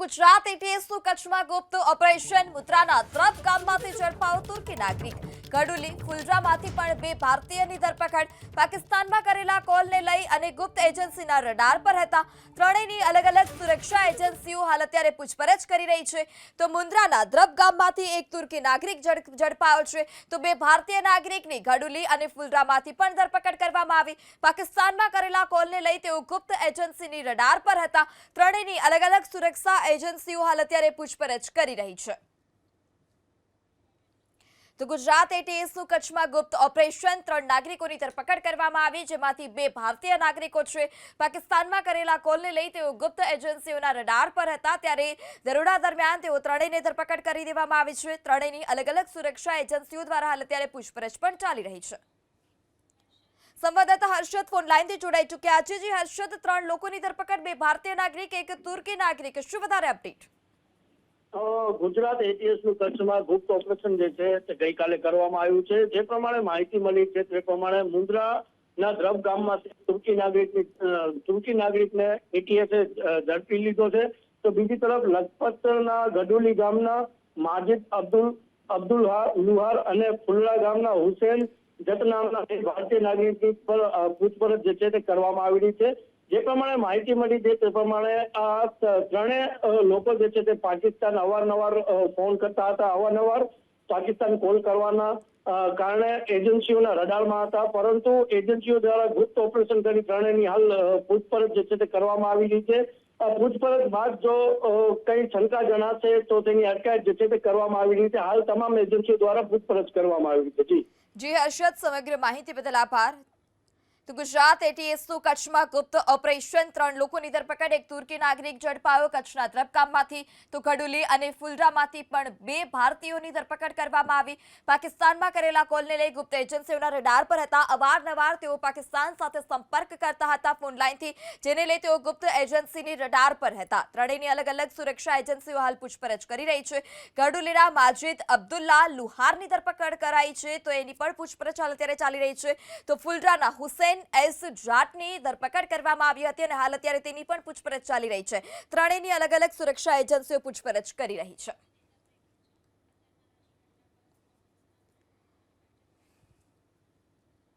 ગુજરાત એટીએસનું કચ્છમાં ગુપ્ત ઓપરેશન. મુદ્રાના ત્રપ ગામમાંથી ઝડપાયો તુર્કી નાગરિક. કડુલી ફુલરામાંથી પણ બે ભારતીયની ધરપકડ. પાકિસ્તાનમાં કરેલા કોલને અને ગુપ્ત એજન્સીના રડાર પર હતા. ત્રણેયની અલગ અલગ સુરક્ષા એજન્સીઓ હાલ અત્યારે પૂછપરછ કરી રહી છે. તો મુન્દ્રાના દ્રબ ગામમાંથી એક તુર્કી નાગરિક ઝડ- ઝડપાયો છે. તો બે ભારતીય નાગરિકની ગડુલી અને ફુલરામાંથી પણ ધરપકડ કરવામાં આવી. પાકિસ્તાનમાં કરેલા કોલને લઈ તેઓ ગુપ્ત એજન્સીની રડાર પર હતા. ત્રણેયની અલગ અલગ સુરક્ષા એજન્સીઓ હાલ અત્યારે પૂછપરછ કરી રહી છે. તો ગુજરાત એટીએસનું કચ્છમાં ગુપ્ત ઓપરેશન. ત્રણ નાગરિકોની ધરપકડ કરવામાં આવી, જેમાંથી બે ભારતીય નાગરિકો છે. પાકિસ્તાનમાં કરેલા કોલને લઈ તેઓ ગુપ્ત એજન્સીઓના રડાર પર હતા. ત્યારે દરોડા દરમિયાન તેઓ ત્રણેયને ધરપકડ કરી દેવામાં આવી છે. ત્રણેયની અલગ અલગ સુરક્ષા એજન્સીઓ દ્વારા હાલ અત્યારે પૂછપરછ પણ ચાલી રહી છે. સંવાદદાતા હર્ષદ ફોન લાઈનથી જોડાઈ ચૂક્યા છે. જે હર્ષદ, ત્રણ લોકોની ધરપકડ, બે ભારતીય નાગરિક, એક તુર્કી નાગરિક. શું વધારે અપડેટ ગુજરાત એટીએસનું કચ્છમાં ગુપ્ત ઓપરેશન જે છે તે ગઈકાલે કરવામાં આવ્યું છે. જે પ્રમાણે માહિતી મળી છે તે પ્રમાણે મુન્દ્રા ના દ્રબ ગામમાં તુર્કી નાગરિકની તુર્કી નાગરિકને એટીએસે ઝડપી લીધો છે. તો બીજી તરફ લખપતના ગડોલી ગામના માજિદ અબ્દુલ અબ્દુલ લુહાર અને ફુલ્લા ગામના હુસેન નામના ભારતીય નાગરિક પર પૂછપરછ જે છે તે કરવામાં આવી રહી છે. જે પ્રમાણે માહિતી મળી છે તે પ્રમાણે આ ત્રણેય લોકો જે છે તે પાકિસ્તાન અવારનવાર ફોન કરતા હતા. અવારનવાર પાકિસ્તાન કોલ કરવાના કારણે એજન્સીઓના રડારમાં હતા. પરંતુ એજન્સીઓ દ્વારા ગુપ્ત ઓપરેશન કરી ત્રણેયની હાલ પૂછપરછ જે છે તે કરવામાં આવી રહી છે. પૂછપરછ બાદ જો કંઈ શંકા જણાશે તો તેની અટકાયત જે છે તે કરવામાં આવી રહી છે. હાલ તમામ એજન્સીઓ દ્વારા પૂછપરછ કરવામાં આવી રહી છે. જી હર્ષદ, સમગ્ર માહિતી બદલ આભાર. તો ગુજરાત એટીએસનું કચ્છમાં ગુપ્ત ઓપરેશન. ત્રણ લોકોની ધરપકડ, એક તુર્કી નાગરિક ઝડપાયો કચ્છના દ્રબગામમાંથી તો ઘડુલી અને ફુલરામાંથી પણ બે ભારતીયોની ધરપકડ કરવામાં આવી. પાકિસ્તાનમાં કરેલા કોલને લઈ ગુપ્ત એજન્સીઓના રડાર પર હતા. અવારનવાર તેઓ પાકિસ્તાન સાથે સંપર્ક કરતા હતા ફોન લાઈનથી જેને લઈ તેઓ ગુપ્ત એજન્સીની રડાર પર હતા. ત્રણેયની અલગ અલગ સુરક્ષા એજન્સીઓ હાલ પૂછપરછ કરી રહી છે. ઘડુલીના માજિદ અબ્દુલ્લા લુહારની ધરપકડ કરાઈ છે, તો એની પણ પૂછપરછ હાલ અત્યારે ચાલી રહી છે. તો ફુલરાના હુસેન એસ જાટની ધરપકડ કરવામાં આવી હતી અને હાલ અત્યારે તેની પણ પૂછપરછ ચાલી રહી છે. ત્રણેયની અલગ અલગ સુરક્ષા એજન્સીઓ પૂછપરછ કરી રહી છે.